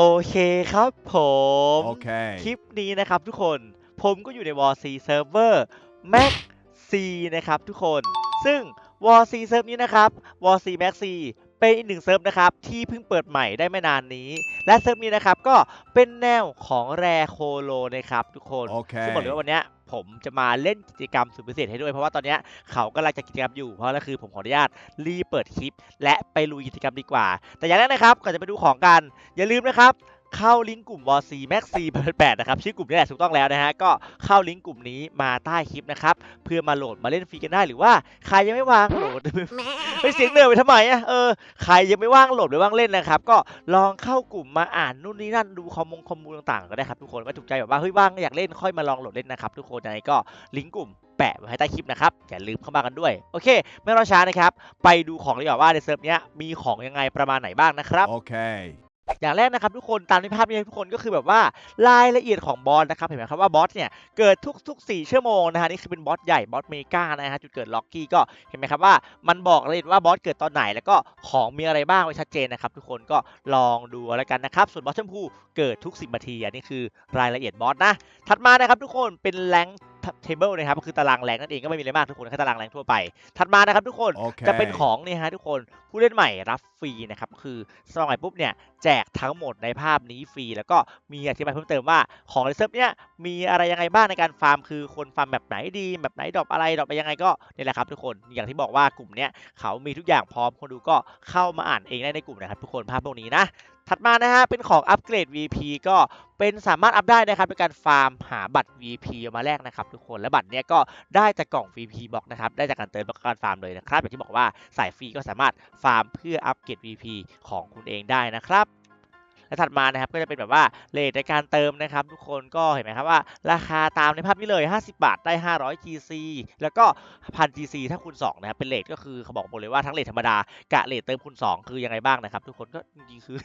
โอเคครับผม Okay. คลิปนี้นะครับทุกคน ผมก็อยู่ใน War C Server Max C นะครับทุกคน ซึ่ง War C Server นี้นะครับ War C Max C เป็นอีกหนึ่งเซิร์ฟนะครับที่เพิ่งเปิดใหม่ได้ไม่นานนี้ และเซิร์ฟนี้นะครับก็เป็นแนวของแรโคโลนะครับทุกคนโอเคซึ่งบอกเลยว่าวันเนี้ย ผมจะมาเล่นกิจกรรมสุดพิเศษให้ด้วย เพราะว่าตอนนี้เขากำลังจะกิจกรรมอยู่เพราะนั่นคือผมขออนุญาตรีเปิดคลิป และไปลุยกิจกรรมดีกว่า แต่อย่างแรกนะครับก่อนจะไปดูของกันอย่าลืมนะครับ เข้าลิงก์กลุ่ม w c Max C 8นะครับชื่อกลุ่มนี่แหละถูกต้องแล้วนะฮะก็เข้าลิงก์กลุ่มนี้มาใต้คลิปนะครับเพื่อมาโหลดมาเล่นฟรีกันได้หรือว่าใครยังไม่วางโหลดไปเสียงเหนื่อยไปทำไมอะเออใครยังไม่ว่างโหลดหรือว่างเล่นนะครับก็ลองเข้ากลุ่มมาอ่านนู่นนี่นั่นดูคอมมงคอมมูลต่างๆ ก็ได้ครับทุกคนว่าถูกใจแบบว่าเฮ้ยว่างอยากเล่นค่อยมาลองโหลดเล่นนะครับทุกคนยังไงก็ลิงก์กลุ่มแปะไว้ใต้คลิปนะครับอย่าลืมเข้ามากันด้วย โอเค ไม่รอช้านะครับ ไปดูของดีกว่าว่าในเซิร์ฟเนี้ยมีของยังไงประมาณไหนบ้างนะครับ Okay. อ อย่างแรกนะครับทุกคนตามในภาพนี้ทุกคนก็คือแบบว่ารายละเอียดของบอสนะครับเห็นไหมครับว่าบอสเนี่ยเกิดทุกๆ4ชั่วโมงนะฮะนี่คือเป็นบอสใหญ่บอสเมกานะฮะจุดเกิดล็อกกี้ก็เห็นไหมครับว่ามันบอกรายละเอียดว่าบอสเกิดตอนไหนแล้วก็ของมีอะไรบ้างไว้ชัดเจนนะครับทุกคนก็ลองดูแล้วกันนะครับส่วนบอสชมพูเกิดทุก 10นาทีอันนี้คือรายละเอียดบอสนะถัดมานะครับทุกคนเป็นแรง เทเบิลนะครับก็คือตารางแรงนั่นเองก็ไม่มีอะไรมากทุกคนแค่ตารางแรงทั่วไป ถัดมานะครับทุกคนโอเคจะเป็นของเนี่ยฮะทุกคนผู้เล่นใหม่รับฟรีนะครับคือสมัครใหม่ปุ๊บเนี่ยแจกทั้งหมดในภาพนี้ฟรี แล้วก็มีอธิบายเพิ่มเติมว่าของในเซิร์ฟเนี่ยมีอะไรยังไงบ้างในการฟาร์ม คือคนฟาร์มแบบไหนดี แบบไหนดรอปอะไรดรอปไปยังไงก็นี่แหละครับทุกคนอย่างที่บอกว่ากลุ่มเนี้ยเขามีทุกอย่างพร้อมคนดูก็เข้ามาอ่านเองได้ในกลุ่มนะครับทุกคนภาพพวกนี้นะ ถัดมานะฮะเป็นของอัปเกรด VP ก็เป็นสามารถอัพได้นะครับในการฟาร์มหาบัตร VP เอามาแลกนะครับทุกคนและบัตรเนี้ยก็ได้จากกล่อง VP บอกนะครับได้จากการเติมแล้วก็การฟาร์มเลยนะครับอย่างที่บอกว่าสายฟรีก็สามารถฟาร์มเพื่ออัปเกรด VP ของคุณเองได้นะครับ และถัดมานะครับก็จะเป็นแบบว่าเลทในการเติมนะครับ ทุกคนก็เห็นไหมครับว่า ราคาตามในภาพนี้เลย 50 บาทได้ 500 GC แล้วก็1,000 GC ถ้าคูณ2นะครับเป็นเลทก็คือเขาบอกหมดเลยว่าทั้งเลทธรรมดากะเลทเติมคูณ2คือยังไงบ้างนะครับ ทุกคนก็จริงๆคือ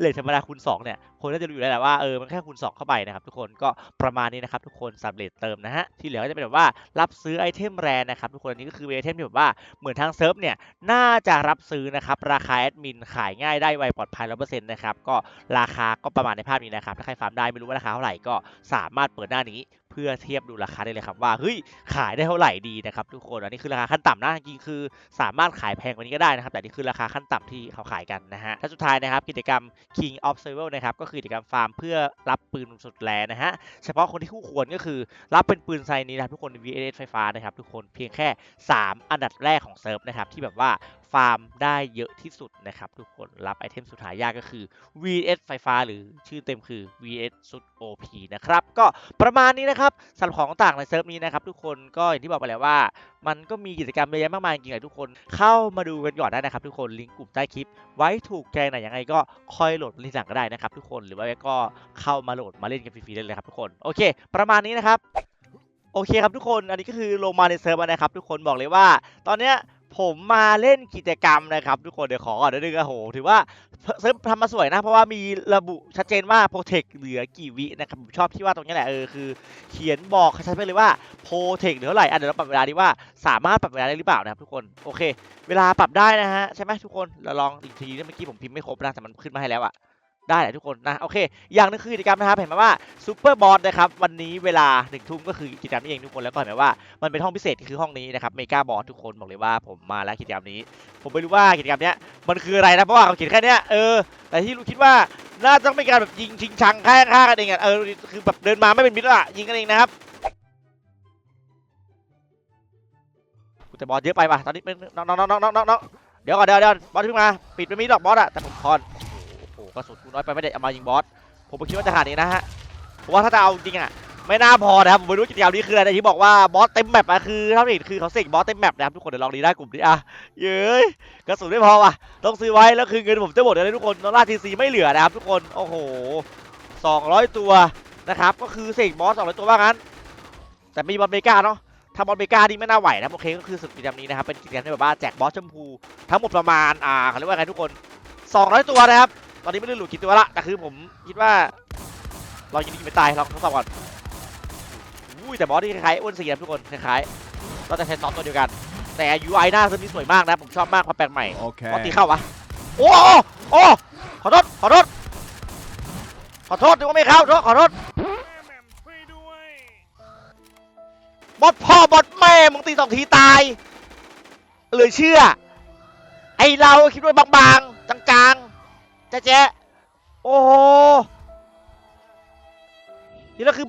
เลทธรรมดาคูณ2เนี่ยคนน่าจะรู้อยู่แล้วแหละว่าเออมันแค่คูณ2เข้าไปนะครับ ทุกคนก็ประมาณนี้นะครับทุกคนสำหรับเลทเติมนะฮะที่เหลือก็จะเป็นแบบว่ารับซื้อไอเทมแรนะครับทุกคนอันนี้ก็คือไอเทมที่แบบว่าเหมือนทางเซิร์ฟเนี่ยน่าจะรับซื้อนะครับราคาแอดมินขายง่ายได้ไวปลอดภัยร้อเปอร์เซ็นต์นะครับก็ราคาก็ประมาณในภาพนี้นะครับ ถ้าใครฟาร์มได้ไม่รู้ว่าราคาเท่าไหร่ก็สามารถเปิดหน้านี้เพื่อเทียบดูราคาได้เลยครับว่าเฮ้ยขายได้เท่าไหร่ดีนะครับทุกคนอันนี้คือราคาขั้นต่ำนะจริงคือ สามารถขายแพงกว่านี้ก็ได้นะครับ แต่นี่คือราคาขั้นต่ำที่เขาขายกันนะฮะและสุดท้ายนะครับกิจกรรม King of s e r v a l นะครับก็คือกิจกรรมฟาร์มเพื่อรับปืนสุดแรงนะฮะเฉพาะคนที่คู่ควรก็คือ รับเป็นปืนไซนี้นะครับทุกคน VS ไฟฟ้านะครับทุกคนเพียงแค่ 3 อันดับแรกของเซิร์ฟนะครับที่แบบว่าฟาร์มได้เยอะที่สุดนะครับทุกคนรับไอเทมสุดหายากก็คือ VS ไฟฟ้าหรือชื่อเต็มคือ VS สุด OP นะครับก็ประมาณนี้นะครับสำหรับของต่างในเซิร์ฟนี้นะครับทุกคนก็อย่างที่บอกไปแล้วว่า มันก็มีกิจกรรมเยอะแยะมากมายจริงๆเลยทุกคนเข้ามาดูกันก่อนได้นะครับ ทุกคนลิงก์กลุ่มใต้คลิป ไว้ถูกใจไหนยังไงก็ค่อยโหลดมาทีหลังก็ได้นะครับทุกคนหรือว่าก็เข้ามาโหลดมาเล่นกันฟรีๆได้เลยครับทุกคนโอเค ประมาณนี้นะครับโอเคครับทุกคน อันนี้ก็คือลงมาในเซิร์ฟแล้วนะครับทุกคนบอกเลยว่า ตอนเนี้ย ผมมาเล่นกิจกรรมนะครับ ทุกคนเดี๋ยวขอก่อนนิดนึงโอ้โหถือว่าเซิร์ฟทำมาสวยนะ เพราะว่ามีระบุชัดเจนว่าโปรเทคเหลือกี่วินะครับผมชอบที่ว่าตรงนี้แหละเออคือ เขียนบอกชัดไปเลยว่าโปรเทคเหลือเท่าไหร่อะเดี๋ยวเราปรับเวลาดีว่าสามารถปรับเวลาได้หรือเปล่านะครับทุกคนโอเค เวลาปรับได้นะฮะใช่ไหมทุกคนเราลองอีกทีนะเมื่อกี้ผมพิมพ์ไม่ครบนะแต่มันขึ้นมาให้แล้วอะ ได้แหละทุกคนนะโอเค อย่างนึงคือกิจกรรมนะครับเห็นไหมว่าซูเปอร์บอสนะครับวันนี้เวลาหนึ่งทุ่มก็คือกิจกรรมนี้เองทุกคนแล้วก็เห็นไหมว่ามันเป็นห้องพิเศษคือห้องนี้นะครับเมกาบอสทุกคนบอกเลยว่าผมมาแล้วกิจกรรมนี้ ผมไม่รู้ว่ากิจกรรมเนี้ยมันคืออะไรนะเพราะว่าเขาเขียนแค่เนี้ยเออแต่ที่รู้คิดว่าน่าจะต้องเป็นการแบบยิงชิงชังฆ่าฆ่ากันเองอะเออคือแบบเดินมาไม่เป็นมิตรอะยิงกันเองนะครับกูแต่บอสเยอะไปป่ะตอนนี้เป็นน้องน้องน้องน้องน้องน้องเดี๋ยวก่อนเดี๋ยวเดี๋ยวบอสเพิ่งมาปิดไม่มีดอกบอสอะแต่ผมคอน กระสุนกูน้อยไปไม่ได้เอามายิงบอสผมไม่คิดว่าจะขนาดนี้นะฮะผมว่าถ้าจะเอาจริงอะไม่น่าพอนะครับผมไม่รู้กิจกรรมนี้คืออะไรที่บอกว่าบอสเต็มแมปอะคือเท่าที่เห็นคือเขาเสกบอสเต็มแมปนะครับทุกคนเดี๋ยวลองดีได้กลุ่มนี้อะเย้ยกระสุนไม่พอว่ะต้องซื้อไว้แล้วคือเงินผมจะหมดเลยนะทุกคนดอลลาทีซีไม่เหลือนะครับทุกคนโอ้โห200 ตัวนะครับก็คือเสกบอส200 ตัวว่างั้น แต่มีบอลเมกาเนาะถ้าบอลเบกานี่ไม่น่าไหวนะโอเคก็คือสุดกิจกรรมนี้นะครับเป็นกิจกรรมที่แบบว่าแจกบอสชมพูทั้งหมดประมาณอ่าเขาเรียกว่าไงทุกคน 200 ตัวนะครับ ตอนนี้ไม่ได้หลุดกี่ตัวละแต่คือผมคิดว่าเรายิงไม่ตายลองทดสอบก่อนอุ้ยแต่บอสนี่คล้ายๆอ้วนเสียทุกคนคล้ายๆเราจะใช้ซอฟต์ตัวเดียวกัน แต่ UI หน้าเซิร์ฟนี้สวยมากนะ ผมชอบมากความแปลกใหม่บอสตี Okay. เข้าวะโอ้โอ้โอ้ขอโทษขอโทษขอโทษที่ว่าไม่เข้าโทษขอโทษแม่แหม่มช่วยด้วยบอสพ่อบอสแม่มึงตีสองทีตายเหลยเชื่อ ไอเราคิดว่าบางๆจางๆ แจ๊ะแจ๊ะโอ้โหนี่แล้วคือ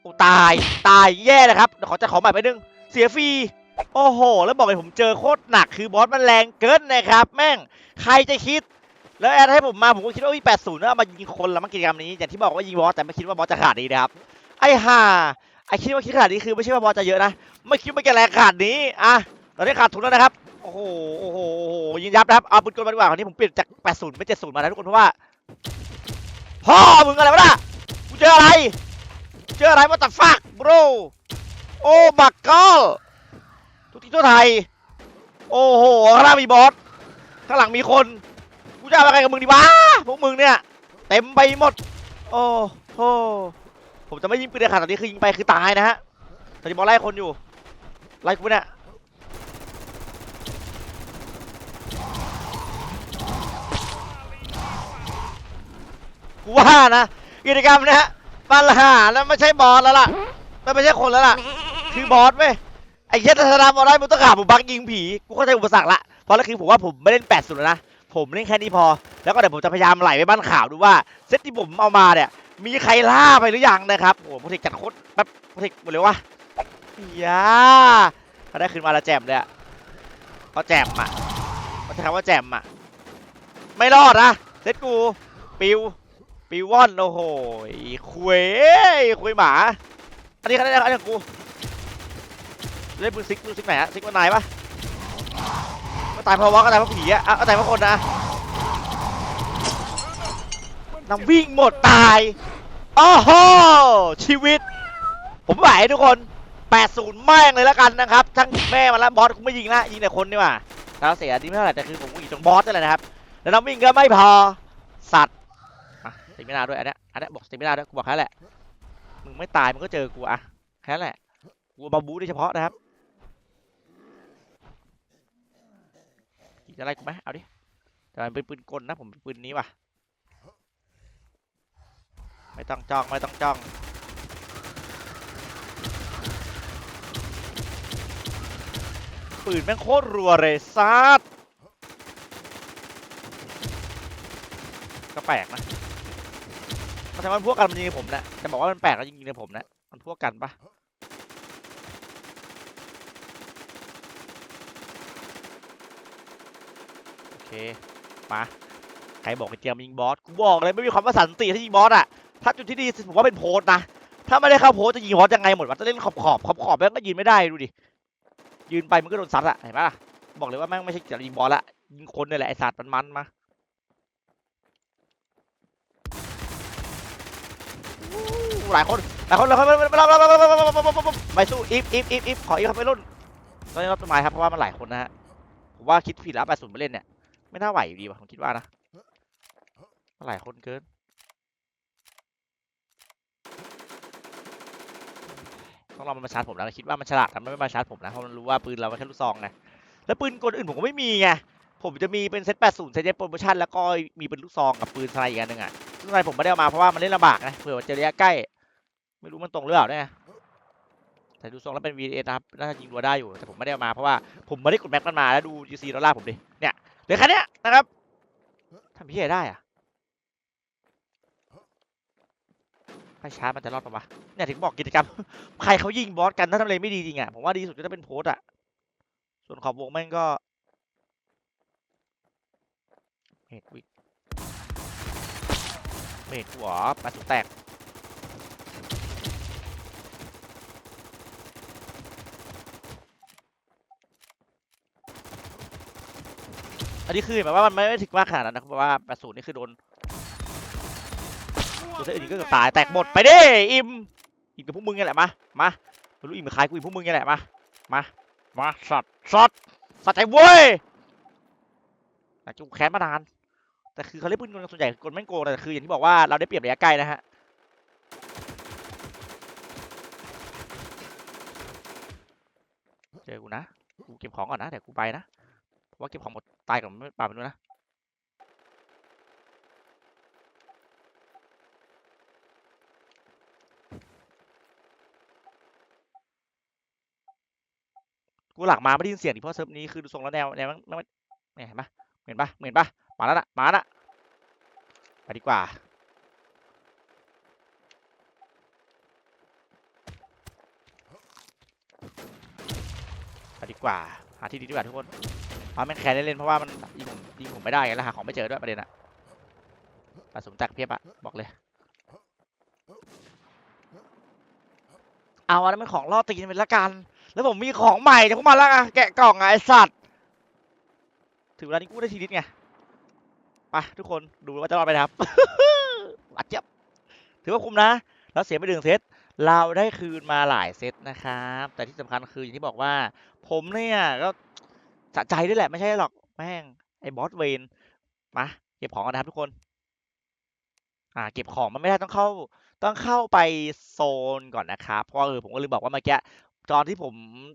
โอ้ตายตายแย่เลยครับขอจะขอใหม่ไปนึงเสียฟรีโอ้โห แล้วบอกเลยผมเจอโคตรหนักคือบอสมันแรงเกินนะครับ แม่งใครจะคิด แล้วแอดให้ผมมาผมก็คิดว่าวิ80แล้วเอามายิงคนละมั้งกิจกรรมนี้อย่างที่บอกว่ายิงบอสแต่ไม่คิดว่าบอสจะขาดนี้นะครับไอ้ห่าไอ้คิดว่าคิดขาดนี้คือไม่ใช่ว่าบอสจะเยอะนะไม่คิดว่าจะแรงขาดนี้อะตอนนี้ขาดทุนแล้วนะครับ โอ้โห โอ้โห ยิงยับนะครับ เอาปืนกลมาดีกว่าคราวนี้ผมเปลี่ยนจาก 80 เป็น 70 มาแล้วทุกคนเพราะว่าพ่อมึงอะไรวะน่ะกูเจออะไร เจออะไรมาตัดฟักบรโอ้บักกอลทุกที่ทั่วไทย โอ้โหข้างหน้ามีบอส ข้างหลังมีคน กูจะเอาอะไรกับมึงดีวะ พวกมึงเนี่ย เต็มไปหมด โอ้โห ผมจะไม่ยิงปืนเด็ดขาดตอนนี้คือยิงไปคือตายนะฮะตอนนี้บอลไล่คนอยู่ ไล่กูเนี่ย กูว่านะกิจกรรมเนี้ยปัญหาแล้วไม่ใช่บอสแล้วล่ะมันไม่ใช่คนแล้วล่ะ คือบอสเว้ยไอ้เหี้ยธนาบอลได้มึงต้องขาผมบักยิงผีกูเข้าใจอุปสรรคละเพราะแล้วคือผมว่าผมไม่เล่น8สุดนะผมเล่นแค่นี้พอ แล้วก็เดี๋ยวผมจะพยายามไหลไปบ้านข่าวดูว่าเซตที่ผมเอามาเนี่ยมีใครล่าไปหรือยังนะครับโอ้โหโปรเทคจัดโคตรแบบโปรเทคหมดเลยวะยาเขาได้ขึ้นมาแล้วแจมเลยอะก็แจมอะเขาใช้คำว่าแจมอะไม่รอดนะเซตกูปิว ปิวอนโอ้โหคุยคุยหมา อันนี้เขาได้อันนี้ของกูเล่นปืนซิกปืนซิกไหนอะซิกวันไหนปะก็ตายเพราะวอก็ตายเพราะผีอะอะก็ตายเพราะคนนะนำวิ่งหมดตายโอ้โหชีวิต ผมไหวทุกคน 80 แม่งเลยแล้วกันนะครับ ทั้งแม่มาแล้วบอสกูไม่ยิงละยิงแต่คนนี่ว่าแล้วเสียดีไม่เท่าไหร่แต่คือผมกูยิงตรงบอสนั่นแหละนะครับ แล้วน้ำวิ่งก็ไม่พอ สัตว์ ติมินาด้วยอันเนี้ยอันเนี้ยบอกสติมินาด้วยกูบอกแค่แหละมึงไม่ตายมึงก็เจอกูอะแค่แหละกูเอาบูโดยเฉพาะนะครับจะไล่กูไหมเอาดิแต่มันเป็นปืนกลนะผมปืนนี้ว่ะไม่ต้องจ้องไม่ต้องจ้องปืนแม่งโคตรรัวเลยซัดก็แปลกนะ มันทำมันพวกกันมันยิงผมนะจะบอกว่ามันแปลกแล้วยิงในผมนะมันพวกกันปะโอเคมาใครบอกให้เตรียมยิงบอสกูบอกเลยไม่มีความว่าสันติถ้ายิงบอสอะถ้าจุดที่ดีผมว่าเป็นโพสนะถ้าไม่ได้เข้าโพสจะยิงบอสยังไงหมดวะจะเล่นขอบขอบขอบขอบแม่งก็ยืนไม่ได้ดูดิยืนไปมันก็โดนซัดอะเห็นปะบอกเลยว่าแม่งไม่ใช่จะยิงบอสละยิงคนนี่แหละไอสัตว์มันมันมา หลายคนหลายคนเลยครับไปสู้อีฟอีฟอีฟอีฟขออีฟครับไปรุ่นต้องรับต้นไม้ครับเพราะว่ามันหลายคนนะฮะผมว่าคิดผิดแล้วแปดศูนย์มาเล่นเนี่ยไม่น่าไหวอยู่ดีว่ะผมคิดว่านะหลายคนเกินต้องรอมันมาชาร์จผมแล้วคิดว่ามันฉลาดทำไม่มาชาร์จผมนะเพราะมันรู้ว่าปืนเราแค่ลูกซองไงแล้วปืนกลอื่นผมก็ไม่มีไงผมจะมีเป็นเซต80เซตเจ็โปรโมชั่นแล้วก็มีเป็นลูกซองกับปืนสไนอีกอันหนึ่งอะซึ่งสไนผมไม่ได้เอามาเพราะว่ามันเล่นลำบากนะเผื่อจะระยะใกล้ ไม่รู้มันตรงหรือเปล่าเนี่ยแต่ดูทรงแล้วเป็น VS นะครับ น่าจะยิงรัวได้อยู่ แต่ผมไม่ได้ามาเพราะว่าผมไม่ได้กดแม็กมันมาแล้วดู GC ดอลลาร์ผมดิ เนี่ยเหลือแค่นี้นะครับทำพี่ได้อะให้ช้ามันจะรอดปะวะ เนี่ยถึงบอกกิจกรรม ใครเขายิงบอสกันถ้าทำเลไม่ดีจริงอะ ผมว่าดีสุดก็จะเป็นโพสอะ ส่วนขอบวงแม่งก็เมดวิกเมดหัวปลาถุแตก อันนี้คือแบบว่ามันไม่ไม่ถึงมากขนาดนั้นนะเพราะว่าแปดศูนย์นี่คือโดนตัวเส้นอื่นก็เกือบตายแตกหมดไปดิอิมอิมกับพวกมึงนี่แหละมามาไม่รู้อิมกับใครกูอิมพวกมึงนี่แหละมามามาสัตว์สัตว์สัตว์ใจเว้ยแต่กูแค้นมานานแต่คือเขาเล่นปืนกลกันส่วนใหญ่กลแม่งโกงแต่คืออย่างที่บอกว่าเราได้เปรียบระยะไกลนะฮะเจอกูนะกูเก็บของก่อนนะเดี๋ยวกูไปนะเพราะว่าเก็บของหมด ตายก่อนป่ามันด้วยนะกูหลักมาไม่ได้ยินเสียงดิเพราะเซิร์ฟนี้คือดูทรงแล้วแนวแนวมันเห็นปะเห็นปะเห็นปะมาแล้วนะมาแล้วไปดีกว่าไปดีกว่า หาที่ดีดีกว่าทุกคน เพราแม่งแคร์เล่นๆเพราะว่ามันยิงผมยิงผมไม่ได้ไงแล้วหาของไม่เจอด้วยประเด็นอะกระสุนแตกเพียบอะบอกเลย เอาอันนั้นเป็นของล่อตีนเป็นละกัน แล้วผมมีของใหม่เดี๋ยวพวกมันละกันแกะกล่องไงไอสัตว์ถึงเวลานี้กูได้ทีนิดไงไปทุกคนดูว่าจะรอดไหมนะครับอัดเจ็บถือว่าคุ้มนะ แล้วเสียไปหนึ่งเซตเราได้คืนมาหลายเซตนะครับ แต่ที่สำคัญคืออย่างที่บอกว่า ผมเนี่ยก็ สะใจด้วยแหละไม่ใช่หรอกแม่งไอ้บอสเวนมาเก็บของกันนะครับทุกคน อ่า เก็บของมันไม่ได้ต้องเข้า ต้องเข้าไปโซนก่อนนะครับเพราะเออผมก็ลืมบอกว่าเมื่อกี้ตอนที่ผม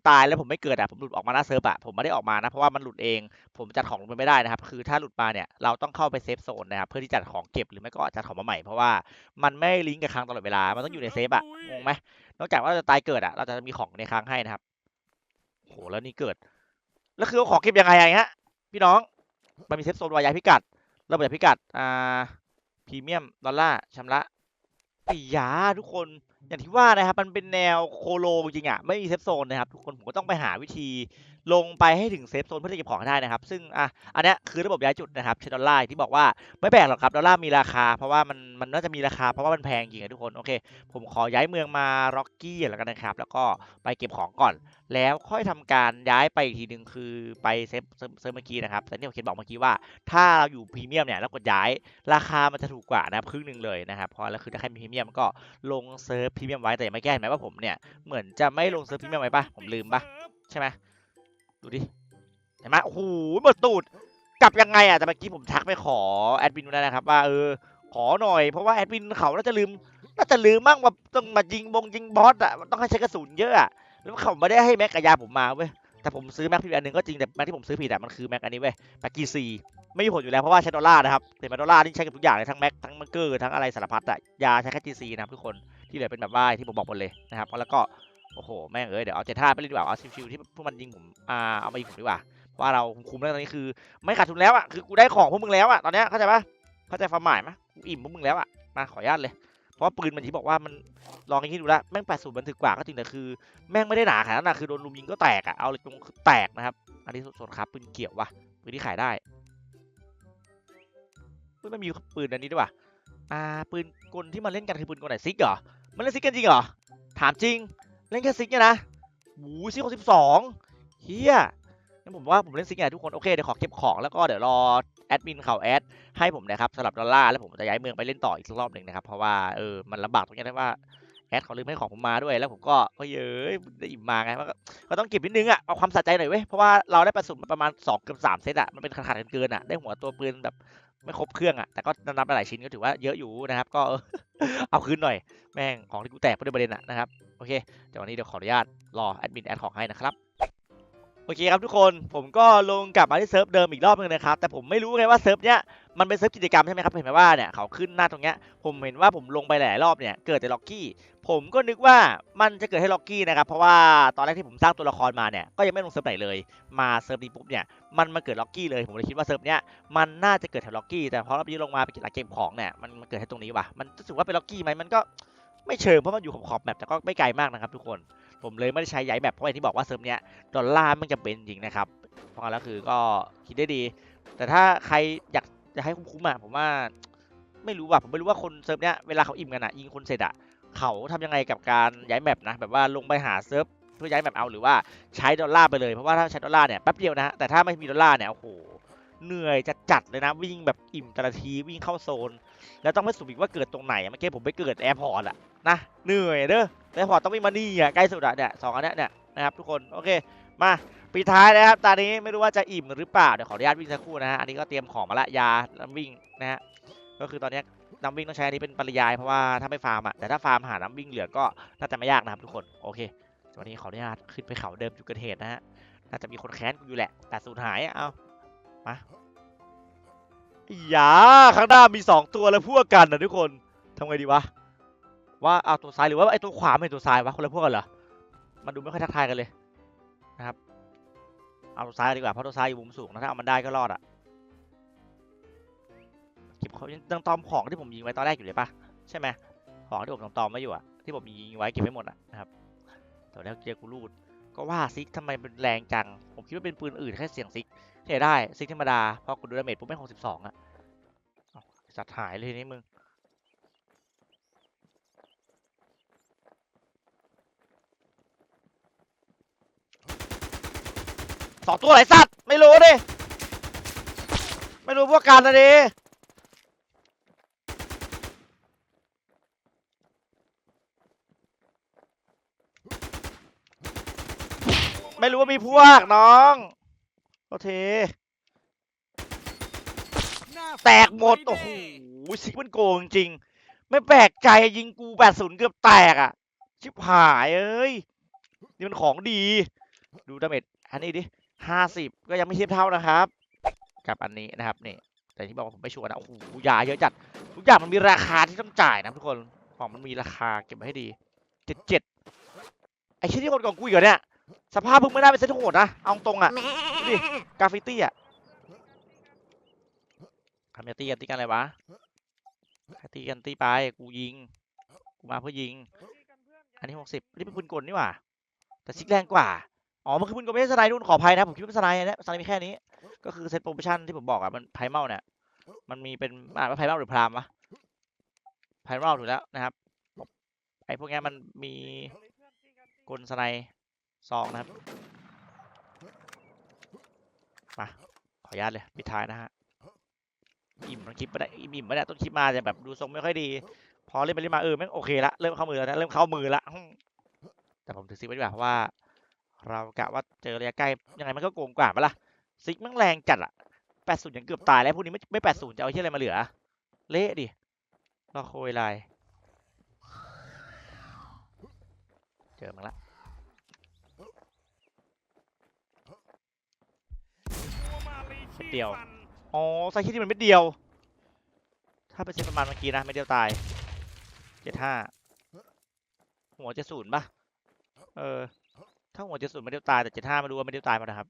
ตายแล้วผมไม่เกิดอะผมหลุดออกมาหน้าเซิร์ฟอะผมไม่ได้ออกมานะเพราะว่ามันหลุดเอง ผมจัดของลงไปไม่ได้นะครับ คือถ้าหลุดมาเนี่ยเราต้องเข้าไปเซฟโซนนะครับเพื่อที่จัดของเก็บหรือไม่ก็จัดของมาใหม่เพราะว่ามันไม่ลิงก์กับครั้งตลอดเวลา มันต้องอยู่ในเซฟอะงงไหมนอกจากว่าเราจะตายเกิดอะเราจะมีของในครั้งให้นะครับโหแล้วนี่เกิด แล้วคือเขาของเก็บยังไงอะฮะ พี่น้อง มันมีเซฟโซนวายายพิกัดระบบิดพิกัด อ่า พรีเมียม ดอลลาร์ชำระปิยาทุกคน อย่างที่ว่านะครับ มันเป็นแนวโคโลจริงอะไม่มีเซฟโซนนะครับ ทุกคน ผมก็ต้องไปหาวิธีลงไปให้ถึงเซฟโซนเพื่อจะเก็บของได้นะครับ ซึ่งอะอันนี้คือระบบย้ายจุดนะครับใช้ดอลลาร์ที่บอกว่าไม่แปลกหรอกครับดอลลาร์มีราคา เพราะว่ามันมันน่าจะมีราคาเพราะว่ามันแพงจริงอะทุกคนโอเคผมขอย้ายเมืองมาร็อกกี้แล้วกันนะครับ แล้วก็ไปเก็บของก่อน แล้วค่อยทำการย้ายไปอีกทีหนึ่งคือไปเซฟเซฟเซฟเมื่อกี้นะครับแต่ที่ผมเขียนบอกเมื่อกี้ว่าถ้าเราอยู่พรีเมียมเนี่ยแล้วกดย้ายราคามันจะถูกกว่านะครับครึ่งหนึ่งเลยนะครับเพราะแล้วคือถ้าใครมีพรีเมียมก็ลงเซิร์ฟพรีเมียมไว้แต่ยังไม่แก้เห็นไหมว่าผมเนี่ยเหมือนจะไม่ลงเซิร์ฟพรีเมียมไว้ปะผมลืมปะใช่ไหม ดูดิ เห็นไหมโอ้โหหมดตูด กลับยังไงอะแต่เมื่อกี้ผมทักไปขอแอดมินดูแล้วนะครับว่าเออขอหน่อยเพราะว่าแอดมินเขาน่าจะลืมน่าจะลืมบ้างว่าต้องมายิงบงยิงบอสอะมันต้องให้ใช้กระสุนเยอะอะแล้วเขาไม่ได้ให้แม็กกับยาผมมาเว้ยแต่ผมซื้อแม็กผิดอันหนึ่งก็จริงแต่แม็กที่ผมซื้อผิดอะมันคือแม็กอันนี้เว้ยแม็กกีซีไม่มีผลอยู่แล้วเพราะว่าใช้ดอลลาร์นะครับแต่แม็กดอลลาร์นี่ใช้กับทุกอย่างเลยทั้งแม็กทั้งมังเกอร์ทั้งอะไรสารพัดอะยาใช้แค่จีซีนะครับทุกคนที่เหลือเป็นแบบว่าที่ผมบอกหมดเลยนะครับแล้วก็ โอ้โห แม่งเอ้ย เดี๋ยวเอาเจท่าไปเลยดีกว่า เอาชิวๆที่พวกมันยิงผม อ่า เอามายิงผมดีกว่าเพราะว่าเราคุมแล้วตอนนี้คือ ไม่ขาดทุนแล้วอะ คือกูได้ของพวกมึงแล้วอะ ตอนเนี้ยเข้าใจปะเข้าใจความหมายไหมกูอิ่มพวกมึงแล้วอะ มาขออนุญาตเลย เพราะว่าปืนมันที่บอกว่ามันลองย่างนี้ดูล้วแม่งแปดสูบมันถึกกว่าก็จริงแต่คือ แม่งไม่ได้หนาขนาดนั้นคือโดนลุมยิงก็แตกอะ เอาเลยตรงแตกนะครับ อันนี้สดๆครับปืนเกี่ยววะปืนที่ขายได้ปืนไม่มีปืนอันนี้ด้วยวะอ่า ปืนกลที่มันเล่นกันคือปืนกลไหนซิกเหรอ มันเล่นซิกกันจริงเหรอ ถามจริง เล่นแค่ซิกเนี่ยนะหูซิกหกสิบสองเฮียงั้นผมว่าผมเล่นซิกไงทุกคนโอเคเดี๋ยวขอเก็บของแล้วก็เดี๋ยวรอแอดมินเขาแอดให้ผมนะครับสำหรับดอลลาร์แล้วผมจะย้ายเมืองไปเล่นต่ออีกสักรอบหนึ่งนะครับเพราะว่าเออมันลำบากตรงนี้นะว่าแอดเขาลืมให้ของผมมาด้วยแล้วผมก็เย้ยได้อิ่มมาไงก็ก็ต้องเก็บนิดนึงอะเอาความสะใจหน่อยเว้ยเพราะว่าเราได้ประสบมาประมาณ2เกือบ3เซตอะมันเป็นขาดเกินอะได้หัวตัวปืนแบบไม่ครบเครื่องอะแต่ก็นับไปหลายชิ้นก็ถือว่าเยอะอยู่นะครับ ก็เอาคืนหน่อยแม่งของที่กูแตกไม่ได้ประเด็นอะนะครับ โอเคเดี๋ยววันนี้เดี๋ยวขออนุญาตรอแอดมินแอดของให้นะครับโอเคครับทุกคนผมก็ลงกลับมาที่เซิร์ฟเดิมอีกรอบนึงนะครับแต่ผมไม่รู้ไงว่าเซิร์ฟเนี้ยมันเป็นเซิร์ฟกิจกรรมใช่ไหมครับเห็นไหมว่าเนี่ยเขาขึ้นหน้าตรงเนี้ยผมเห็นว่าผมลงไปหลายรอบเนี่ยเกิดแต่ล็อกกี้ ผมก็นึกว่ามันจะเกิดให้ล็อกกี้นะครับเพราะว่าตอนแรกที่ผมสร้างตัวละครมาเนี่ยก็ยังไม่ลงเซิร์ฟไหนเลย มาเซิร์ฟนี้ปุ๊บเนี่ยมันมาเกิดล็อกกี้เลยผมเลยคิดว่าเซิร์ฟเนี้ยมันน่าจะเกิดแถวล็อกกี้แต่พอรอบนี้ลงมาไปเก็บหลักเกมของเนี่ยมันมันเกิดให้ตรงนี้ว่ะมันรู้สึกว่าเป็นล็อกกี้ไหมมันก็ ไม่เชิงเพราะมันอยู่ขอบๆแมปแต่ก็ไม่ไกลมากนะครับทุกคนผมเลยไม่ได้ใช้ย้ายแมปเพราะอย่างที่บอกว่าเซิร์ฟเนี้ยดอลลาร์มันจะเป็นจริงนะครับเพราะงั้นแล้วคือก็คิดได้ดี แต่ถ้าใครอยากจะให้คุ้มๆอะผมว่าไม่รู้ว่ะผมไม่รู้ว่าคนเซิร์ฟเนี้ยเวลาเขาอิ่มกันอะยิงคนเสร็จอะเขาทำยังไงกับการย้ายแมปนะแบบว่าลงไปหาเซิร์ฟเพื่อย้ายแมปเอาหรือว่าใช้ดอลลาร์ไปเลยเพราะว่าถ้าใช้ดอลลาร์เนี่ยแป๊บเดียวนะแต่ถ้าไม่มีดอลลาร์เนี่ยโอ้โหเหนื่อยจะจัดเลยนะวิ่งแบบอิ่มแต่ละทีวิ่งเข้าโซน แล้วต้องไม่สุ่มอีกว่าเกิดตรงไหนเมื่อกี้ผมไปเกิดแอร์พอร์ตอะ นะเหนื่อยเด้อแอร์พอร์ตต้องวิ่งมานี่อะใกล้สุดอะเนี่ยสองอันเนี้ยเนี่ยนะครับทุกคนโอเคมาปีท้ายนะครับตอนนี้ไม่รู้ว่าจะอิ่มหรือเปล่าเดี๋ยวขออนุญาตวิ่งสักครู่นะฮะอันนี้ก็เตรียมของมาละยาน้ำวิ่งนะฮะก็คือตอนนี้น้ำวิ่งต้องใช้อันนี้เป็นปริยายเพราะว่าถ้าไม่ฟาร์มอะแต่ถ้าฟาร์มหาน้ำวิ่งเหลือก็น่าจะไม่ยากนะครับทุกคนโอเควันนี้ขออนุญาตขึ้นไปเขาเดิมจุดเกิดเหตุนะฮะน่าจะมีคนแค้นกูอยู่แหละแต่สูญหายอะเอามาอย่าข้างหน้ามีสองตัวแล้วพวกกันนะทุกคนทำไงดีวะ ว่าเอาตัวซ้ายหรือว่าไอ้ตัวขวาไม่ใช่ตัวซ้ายวะคนละพวกกันเหรอมันดูไม่ค่อยทักทายกันเลยนะครับ เอาตัวซ้ายดีกว่าเพราะตัวซ้ายอยู่มุมสูงนะถ้าเอามันได้ก็รอดอะเก็บของยังตอมของที่ผมยิงไว้ตอนแรกอยู่เลยปะใช่ไหมของที่ผมตอมไว้อยู่อะที่ผมยิงไว้เก็บไว้หมดอะนะครับแต่แล้วเจอกูรูดก็ว่าซิกทำไมเป็นแรงจัง ผมคิดว่าเป็นปืนอื่นแค่เสียงซิกใช่ได้ซิกธรรมดาเพราะกูดูดาเมจปุ๊บแม่หกสิบสองอะสัตว์หายเลยทีนี่มึง สองตัวไหนสัตว์ไม่รู้ดิไม่รู้พวกกันนะดิไม่รู้ว่ามีพวกน้อง โอเค แตกหมด โอ้โหซิกมันโกงจริง ไม่แปลกใจยิงกูแปดศูนย์เกือบแตกอะ ชิบหายเอ้ย นี่มันของดี ดูดาเมจอันนี้ดิ ห้าสิบก็ยังไม่เทียบเท่านะครับ กับอันนี้นะครับนี่แต่ที่บอกว่าผมไม่ชัวร์นะโอ้โหยาเยอะจัดทุกอย่างมันมีราคาที่ต้องจ่ายนะทุกคนของมันมีราคาเก็บไว้ให้ดีเจ็ดเจ็ดไอ้ที่ที่คนของกูอีกเหรอเนี่ยสภาพมึงไม่ได้เป็นเซตโหดนะเอาตรงอะดูดิกราฟฟิตี้อะทำยาตีกันตีกันอะไรวะใครตีกันตีไปกูยิงกูมาเพื่อยิง อันนี้หกสิบนี่เป็นปืนกลนี่หว่าแต่ซิกแรงกว่า อ๋อมันคือปืนกลไม่ใช่สไนด์นู่นขออภัยนะผมคิดว่าเป็นสไนด์นะสไนด์มีแค่นี้ ก็คือเซตโปรโมชั่นที่ผมบอกอะมันไพเมาเนี่ยมันมีเป็นอ่านว่าไพเมาหรือพรามวะไพเมาถูกแล้วนะครับไอพวกนี้มันมีกลสไนด์ซองนะครับมาขออนุญาตเลยปิดท้ายนะฮะอิ่มต้นคลิปไม่ได้อิ่มมไม่ได้ต้นคลิปมาจะแบบดูทรงไม่ค่อยดี พอเล่นไปเล่นมาเออแม่งโอเคละเริ่มเข้ามือแล้วนะเริ่มเข้ามือละแต่ผมถือซิกไว้ดีกว่าเพราะว่า เรากะว่าเจอระยะใกล้ยังไงมันก็โกงกว่าปะล่ะซิกม่งแรงจัดอะแปดศูนย์ยังเกือบตายแล้วพวกนี้ไม่ไม่แปดศูนย์จะเอาที่อะไรมาเหลือ เละดิรอโคยลายเจอมันละเดียวอ๋อไซคิดที่มันไม่เดียว ถ้าเป็นเซนประมาณเมื่อกี้นะไม่เดียวตายเจ็ดห้าหัวเจ็ดศูนย์ปะเออ ถ้าหัวเจ็ดศูนย์ไม่ได้ตายแต่เจ็ดห้าไม่รู้ว่าไม่ได้ตายมานะครับ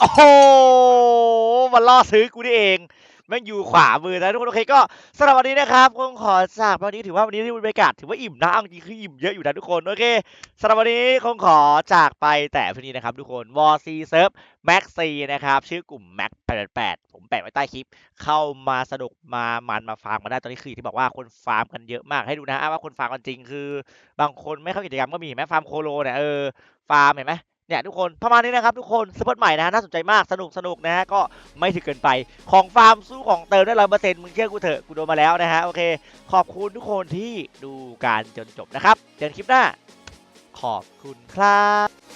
โอ้โหมันล่อซื้อกูนี่เอง แม่งอยู่ขวามือนะทุกคนโอเคก็สำหรับวันนี้นะครับคงขอจากวันนี้ถือว่าวันนี้ที่บรรยากาศถือว่าอิ่มนะจริงคืออิ่มเยอะอยู่นะทุกคนโอเคสำหรับวันนี้คงขอจากไปแต่เพียงนี้นะครับทุกคนวอซีเซิร์ฟแม็กซีนะครับชื่อกลุ่มแม็ก88ผมแปะไว้ใต้คลิป เข้ามาสนุกมามันมาฟาร์มกันได้ตอนนี้คือที่บอกว่าคนฟาร์มกันเยอะมากให้ดูนะว่าคนฟาร์มกันจริงคือบางคนไม่เข้ากิจกรรมก็มีเห็นไหมฟาร์มโคโลเนี่ยเออฟาร์มเห็นไหม เนี่ยทุกคนประมาณนี้นะครับทุกคนสปอตใหม่นะน่าสนใจมากสนุกสนุกนะฮะก็ไม่ถึงเกินไปของฟาร์มสู้ของเติมได้ร้อยเปอร์เซ็นต์มึงเชื่อกูเถอะกูโดนมาแล้วนะฮะโอเค ขอบคุณทุกคนที่ดูการจนจบนะครับเจอกันคลิปหน้า ขอบคุณครับ